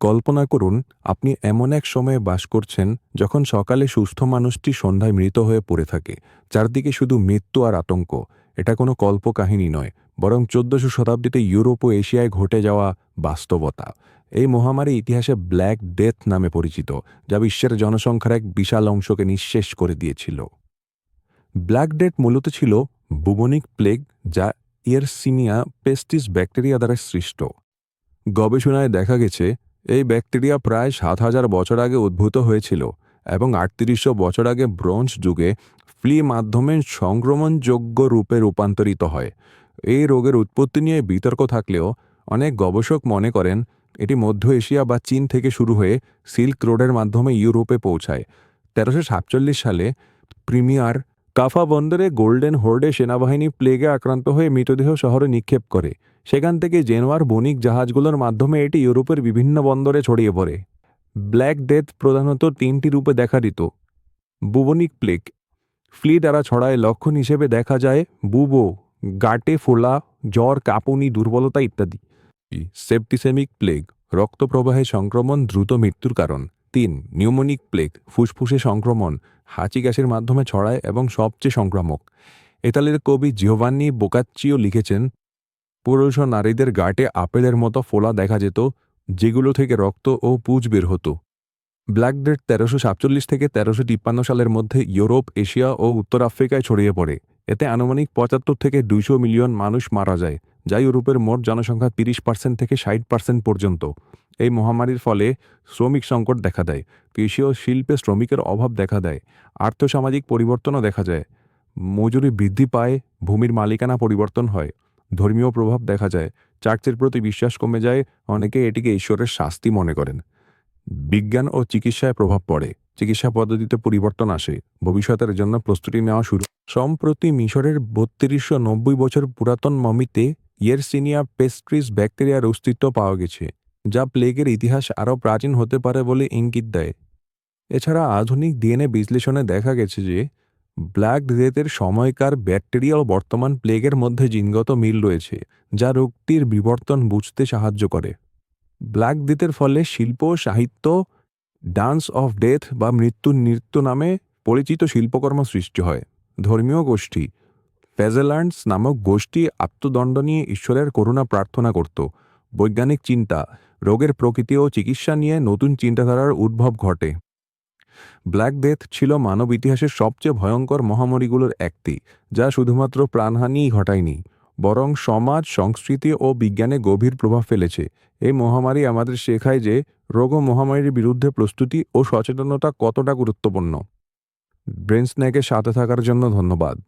কল্পনা করুন, আপনি এমন এক সময়ে বাস করছেন যখন সকালে সুস্থ মানুষটি সন্ধ্যায় মৃত হয়ে পড়ে থাকে। চারদিকে শুধু মৃত্যু আর আতঙ্ক। এটা কোনো কল্পকাহিনী নয়, বরং চোদ্দশো শতাব্দীতে ইউরোপ ও এশিয়ায় ঘটে যাওয়া বাস্তবতা। এই মহামারী ইতিহাসে ব্ল্যাক ডেথ নামে পরিচিত, যা বিশ্বের জনসংখ্যার এক বিশাল অংশকে নিঃশেষ করে দিয়েছিল। ব্ল্যাক ডেথ মূলত ছিল বুবনিক প্লেগ, যা ইয়ারসিনিয়া পেস্টিস ব্যাকটেরিয়া দ্বারা সৃষ্ট। গবেষণায় দেখা গেছে এই ব্যাকটেরিয়া প্রায় সাত হাজার বছর আগে উদ্ভূত হয়েছিল এবং আটত্রিশশো বছর আগে ব্রোঞ্জ যুগে ফ্লি মাধ্যমে সংক্রমণযোগ্য রূপে রূপান্তরিত হয়। এই রোগের উৎপত্তি নিয়ে বিতর্ক থাকলেও অনেক গবেষক মনে করেন এটি মধ্য এশিয়া বা চীন থেকে শুরু হয়ে সিল্ক রোডের মাধ্যমে ইউরোপে পৌঁছায়। তেরোশো সালে প্রিমিয়ার কাফা বন্দরে গোল্ডেন হোর্ডে সেনাবাহিনী প্লেগে আক্রান্ত হয়ে মৃতদেহ শহরে নিক্ষেপ করে। সেখান থেকে জেনোয়ার বণিক জাহাজগুলোর মাধ্যমে এটি ইউরোপের বিভিন্ন বন্দরে ছড়িয়ে পড়ে। ব্ল্যাক ডেথ প্রধানত তিনটি রূপে দেখা দিত বুবনিক প্লেগ। ফ্লি দ্বারা ছড়ায় লক্ষণ হিসেবে দেখা যায় বুবো, গাটে ফোলা, জ্বর, কাঁপুনি, দুর্বলতা ইত্যাদি। সেপ্টিসেমিক প্লেগ, রক্তপ্রবাহে সংক্রমণ, দ্রুত মৃত্যুর কারণ। তিন নিউমোনিক প্লেগ ফুসফুসে সংক্রমণ, হাঁচি গ্যাসের মাধ্যমে ছড়ায় এবং সবচেয়ে সংক্রামক। ইতালির কবি জিওভান্নি বোকাচ্চিও লিখেছেন, পুরুষ ও নারীদের গাটে আপেলের মতো ফোলা দেখা যেত, যেগুলো থেকে রক্ত ও পুজ বের হতো। ব্ল্যাক ডেথ তেরোশো সাতচল্লিশ থেকে তেরোশো তিপ্পান্ন সালের মধ্যে ইউরোপ, এশিয়া ও উত্তর আফ্রিকায় ছড়িয়ে পড়ে। এতে আনুমানিক পঁচাত্তর থেকে দুইশো মিলিয়ন মানুষ মারা যায় যা ইউরোপের মোট জনসংখ্যা তিরিশ পার্সেন্ট থেকে ষাট পার্সেন্ট পর্যন্ত। এই মহামারীর ফলে শ্রমিক সংকট দেখা দেয়, কৃষি ও শিল্পে শ্রমিকের অভাব দেখা দেয়, আর্থসামাজিক পরিবর্তনও দেখা যায়। মজুরি বৃদ্ধি পায়, ভূমির মালিকানা পরিবর্তন হয়, ধর্মীয় প্রভাব দেখা যায়, চার্চের প্রতি বিশ্বাস কমে যায়, অনেকে এটিকে ঈশ্বরের শাস্তি মনে করেন। বিজ্ঞান ও চিকিৎসায় প্রভাব পড়ে। চিকিৎসা পদ্ধতিতে পরিবর্তন আসে। ভবিষ্যতের জন্য প্রস্তুতি নেওয়া শুরু। সম্প্রতি মিশরের বত্রিশশো নব্বই বছর পুরাতন মমিতে ইয়েরসিনিয়া পেস্ট্রিস ব্যাকটেরিয়ার অস্তিত্ব পাওয়া গেছে, যা প্লেগের ইতিহাস আরও প্রাচীন হতে পারে বলে ইঙ্গিত দেয়। এছাড়া আধুনিক ডিএনএ বিশ্লেষণে দেখা গেছে যে, ব্ল্যাক ডেথের সময়কার ব্যাকটেরিয়া ও বর্তমান প্লেগের মধ্যে জিনগত মিল রয়েছে, যা রোগটির বিবর্তন বুঝতে সাহায্য করে। ব্ল্যাক ডেথের ফলে শিল্প, সাহিত্য ডান্স অফ ডেথ বা মৃত্যুর নৃত্য নামে পরিচিত শিল্পকর্ম সৃষ্টি হয়। ধর্মীয় গোষ্ঠী। ফেজেল্যান্ডস নামক গোষ্ঠী আত্মদণ্ড নিয়ে ঈশ্বরের করুণা প্রার্থনা করত। বৈজ্ঞানিক চিন্তা, রোগের প্রকৃতি ও চিকিৎসা নিয়ে নতুন চিন্তাধারার উদ্ভব ঘটে। ব্ল্যাক ডেথ ছিল মানব ইতিহাসের সবচেয়ে ভয়ঙ্কর মহামারীগুলোর একটি, যা শুধুমাত্র প্রাণহানিই ঘটায়নি। বরং সমাজ, সংস্কৃতি ও বিজ্ঞানে গভীর প্রভাব ফেলেছে। এই মহামারী আমাদের শেখায় যে রোগ ও মহামারীর বিরুদ্ধে প্রস্তুতি ও সচেতনতা কতটা গুরুত্বপূর্ণ। ব্রেন স্ন্যাকের সাথে থাকার জন্য ধন্যবাদ।